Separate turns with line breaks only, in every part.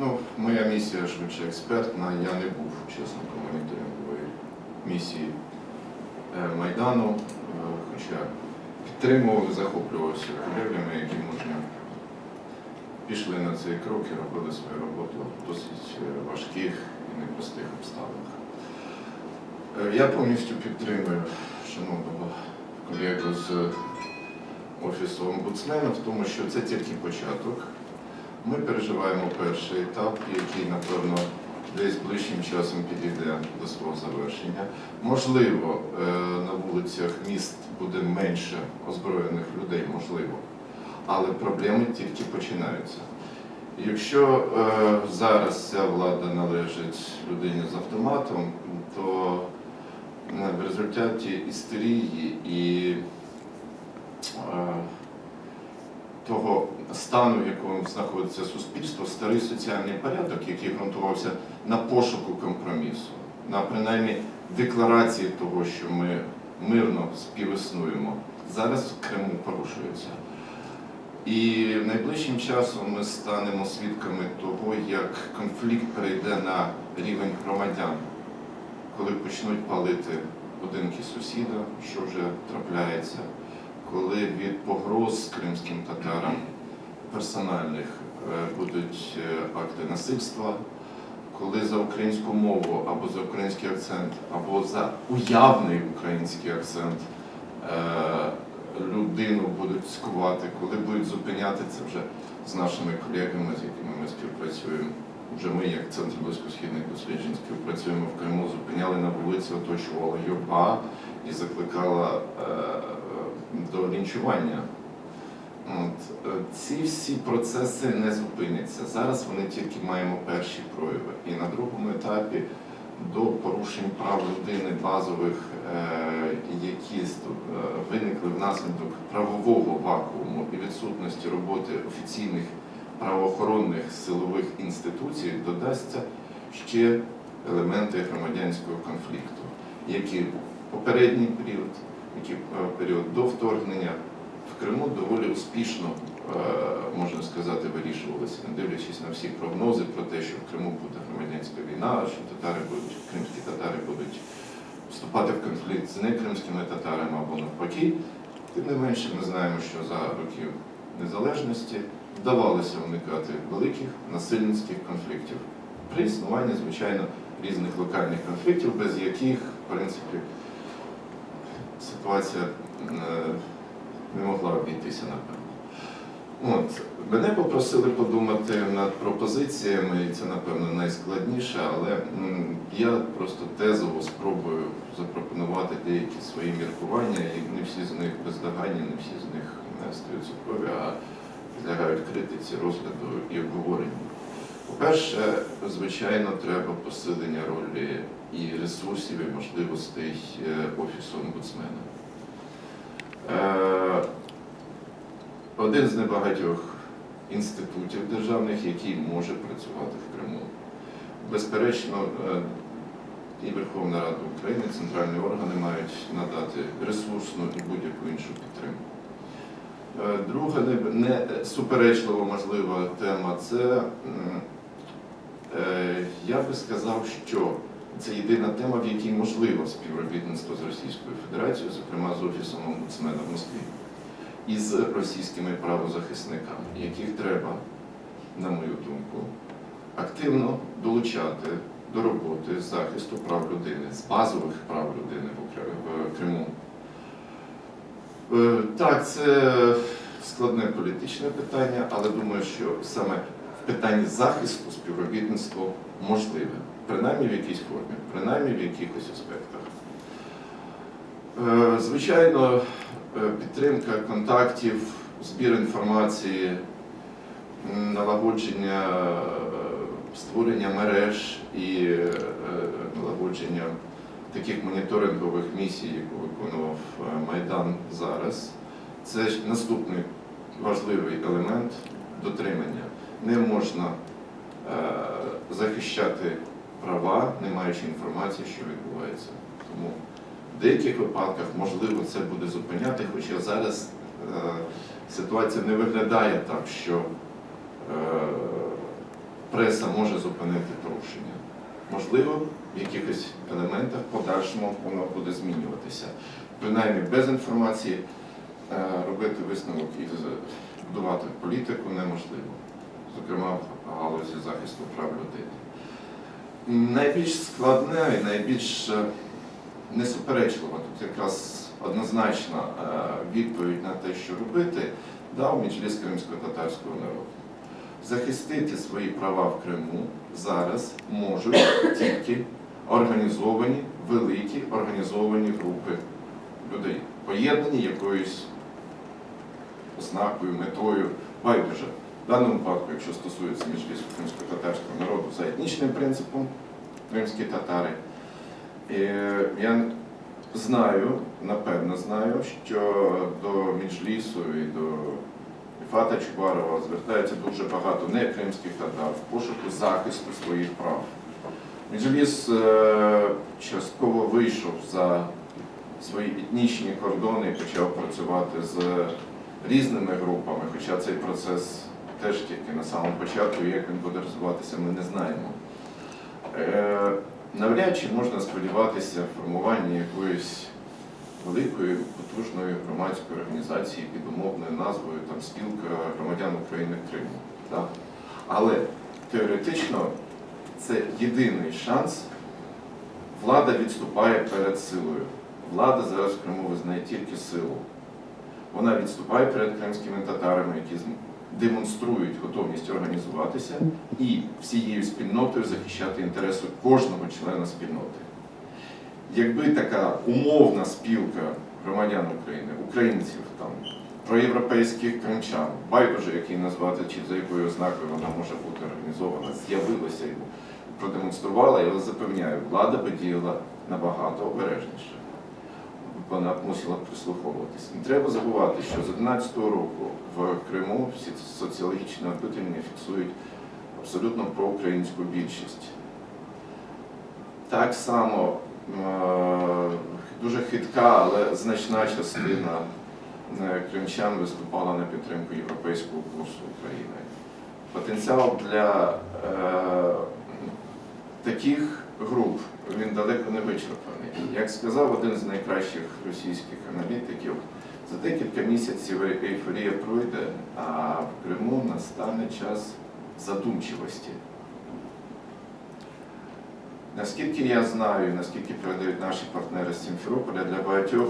Ну, моя місія швидше експертна. Я не був учасником моніторингової місії е, Майдану, е, хоча підтримував захоплювався колегами, які мужньо пішли на цей крок і робили свою роботу в досить е, важких і непростих обставинах. Я повністю підтримую шановного колегу з Офісу омбудсмена в тому, що це тільки початок. Ми переживаємо перший етап, який, напевно, десь ближчим часом підійде до свого завершення. Можливо, е, на вулицях міст буде менше озброєних людей, можливо, але проблеми тільки починаються. Якщо е, зараз ця влада належить людині з автоматом, то е, в результаті істерії і того стану, в якому знаходиться суспільство, старий соціальний порядок, який ґрунтувався на пошуку компромісу, на принаймні декларації того, що ми мирно співіснуємо, зараз в Криму порушується. І найближчим часом ми станемо свідками того, як конфлікт перейде на рівень громадян, коли почнуть палити будинки сусіда, що вже трапляється, коли від погроз кримським татарам персональних е, будуть е, акти насильства, коли за українську мову або за український акцент, або за уявний український акцент е, людину будуть скувати, коли будуть зупиняти це вже з нашими колегами, з якими ми співпрацюємо. Вже ми, як Центр близькосхідних досліджень, співпрацюємо в Криму, зупиняли на вулиці, оточувала юрба і закликала е, до лінчування. От, е, ці всі процеси не зупиняться. Зараз вони тільки маємо перші прояви. І на другому етапі до порушень прав людини базових, е, які е, виникли внаслідок правового вакууму і відсутності роботи офіційних правоохоронних силових інституцій, додасться ще елементи громадянського конфлікту, які в попередній період, які в період до вторгнення в Криму доволі успішно, е, можна сказати, вирішувалися, не дивлячись на всі прогнози про те, що в Криму буде громадянська війна, що татари будуть, кримські татари будуть вступати в конфлікт з некримськими татарами або навпаки. Тим не менше, ми знаємо, що за років незалежності вдавалося уникати великих насильницьких конфліктів при існуванні, звичайно, різних локальних конфліктів, без яких, в принципі, ситуація е, не могла обійтися напевно. От, мене попросили подумати над пропозиціями, і це, напевно, найскладніше, але я просто тезово спробую запропонувати деякі свої міркування, і не всі з них бездоганні, не всі з них не стаються крові, а підлягають критиці, розгляду і обговоренню. По-перше, звичайно, треба посилення ролі і ресурсів, і можливостей е, Офісу омбудсмена. Е, Один з небагатьох інститутів державних, який може працювати в Криму. Безперечно, е, і Верховна Рада України, центральні органи мають надати ресурсну і будь-яку іншу підтримку. Друга не, суперечлива можлива тема це, я би сказав, що це єдина тема, в якій можливо співробітництво з Російською Федерацією, зокрема з Офісом омбудсмена в Москві, і з російськими правозахисниками, яких треба, на мою думку, активно долучати до роботи з захисту прав людини, з базових прав людини в Криму. Е, Так, це складне політичне питання, але думаю, що саме питанні захисту співробітництво можливе, принаймні в якійсь формі, принаймні в якихось аспектах. Е, Звичайно, е, підтримка контактів, збір інформації, налагодження е, створення мереж і налагодження таких моніторингових місій, яку виконував Майдан зараз, це наступний важливий елемент дотримання. Не можна е, захищати права, не маючи інформації, що відбувається. Тому в деяких випадках можливо це буде зупиняти, хоча зараз е, ситуація не виглядає так, що е, преса може зупинити порушення. Можливо, в якихось елементах подальшому воно буде змінюватися. Принаймні без інформації робити висновок і будувати політику неможливо, зокрема в галузі захисту прав людини. Найбільш складне і найбільш е, несуперечлива тут якраз однозначна е, відповідь на те, що робити, дав Меджліс кримсько-татарського народу. Захистити свої права в Криму зараз можуть тільки організовані, великі організовані групи людей, поєднані якоюсь ознакою, метою, байдуже. В даному випадку, якщо стосується Меджлісу кримсько-татарського народу за етнічним принципом, кримські татари, я знаю, напевно знаю, що до Меджлісу і до Фата Чубарова звертається дуже багато не кримських татар в пошуку захисту своїх прав. Меджліс е, частково вийшов за свої етнічні кордони і почав працювати з різними групами, хоча цей процес теж тільки на самому початку, як він буде розвиватися, ми не знаємо. Е, Навряд чи можна сподіватися формування якоїсь великої потужної громадської організації під умовною назвою там Спілка громадян України Криму. Так? Але теоретично це єдиний шанс. Влада відступає перед силою. Влада зараз в Криму визнає тільки силу. Вона відступає перед кримськими татарами, які демонструють готовність організуватися і всією спільнотою захищати інтереси кожного члена спільноти. Якби така умовна спілка громадян України, українців, там, проєвропейських кримчан, байдуже, який назвати чи за якою ознакою вона може бути організована, з'явилася і продемонструвала, я вас запевняю, влада би діяла набагато обережніше. Вона мусила прислуховуватись. Не треба забувати, що з 11-го року в Криму всі соціологічні опитування фіксують абсолютно проукраїнську більшість. Так само е, дуже хитка, але значна частина е, кримчан виступала на підтримку європейського курсу України. Потенціал для е, таких груп він далеко не вичерпаний. Як сказав один з найкращих російських аналітиків, за декілька місяців ейфорія пройде, а в Криму настане час задумчивості. Наскільки я знаю, наскільки передають наші партнери з Сімферополя, для багатьох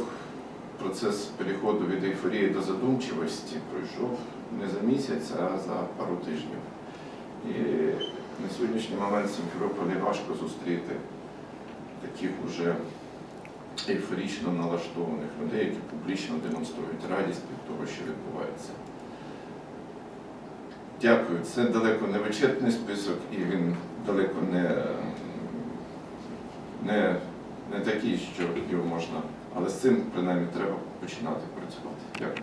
процес переходу від ейфорії до задумчивості пройшов не за місяць, а за пару тижнів. І на сьогоднішній момент Сімферополі важко зустріти таких уже ейфорично налаштованих людей, які публічно демонструють радість від того, що відбувається. Дякую. Це далеко не вичерпний список, і він далеко не, не, не такий, що його можна. Але з цим принаймні треба починати працювати. Дякую.